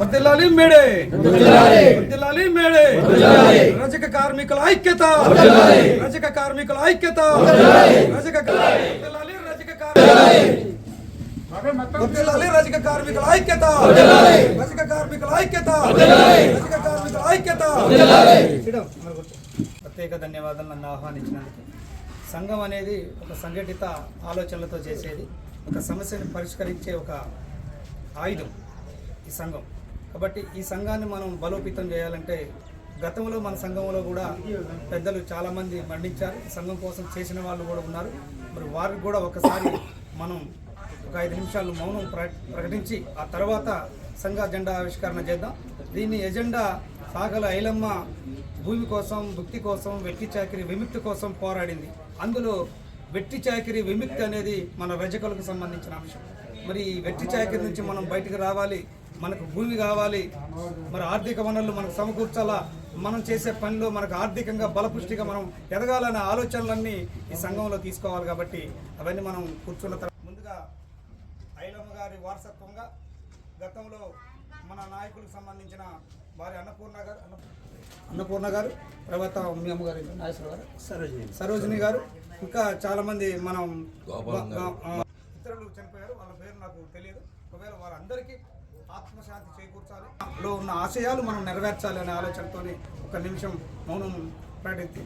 వర్దిల్లాలి మేడే. వర్దిల్లాలి మేడే. రజక కార్మికుల ఐక్యత. రజక కార్మికుల ఐక్యత. రజక వర్దిల్లాలి రజక కార్మికుల వర్దిల్లాలి రజక కార్మికుల ఐక్యత. రజక కార్మికుల ఐక్యత. రజక కార్మికుల ఐక్యత. ప్రత్యేక ధన్యవాదాలు నన్ను ఆహ్వానించినందుకు. సంఘం అనేది ఒక సంఘటిత ఆలోచనలతో చేసేది ఒక సమస్యను పరిష్కరించే ఒక ఆయుధం ఈ సంఘం. కాబట్టి ఈ సంఘాన్ని మనం బలోపేతం చేయాలంటే గతంలో మన సంఘంలో కూడా పెద్దలు చాలామంది మరణించారు. సంఘం కోసం చేసిన వాళ్ళు కూడా ఉన్నారు. మరి వారికి కూడా ఒకసారి మనం ఒక ఐదు నిమిషాలు మౌనం ప్ర- ప్రకటించి ఆ తర్వాత సంఘ జెండా ఆవిష్కరణ చేద్దాం. దీన్ని ఎజెండా సాగల ఐలమ్మ భూమి కోసం భుక్తి కోసం వెట్టి చాకిరి విముక్తి కోసం పోరాడింది. అందులో వెట్టి చాకిరి విముక్తి అనేది మన రజకులకు సంబంధించిన అంశం. మరి ఈ వెట్టి చాకిరి నుంచి మనం బయటికి రావాలి మనకు భూమి కావాలి మరి ఆర్థిక వనరులు మనకు సమకూర్చాలా మనం చేసే పనిలో మనకు ఆర్థికంగా బలపుష్టిగా మనం ఎదగాలనే ఆలోచనలన్నీ ఈ సంఘంలో తీసుకోవాలి కాబట్టి అవన్నీ మనం కూర్చున్న తర్వాత ముందుగా ఐలమ్మ గారి వారసత్వంగా గతంలో మన నాయకులకు సంబంధించిన వారి అన్నపూర్ణ గారు అన్న- అన్నపూర్ణ గారు తర్వాత మీ అమ్మగారు నాగేశ్వర గారు సరోజిని. సరోజిని గారు. ఇంకా చాలా మంది మనం ఆ, ఇతరులు చనిపోయారు వాళ్ళ పేరు నాకు తెలియదు. ఒకవేళ వారందరికీ ఆత్మశాంతి చేకూర్చాలి. లో ఉన్న ఆశయాలు మనం నెరవేర్చాలి అనే ఆలోచనతోని ఒక నిమిషం మౌనం ప్రకటించి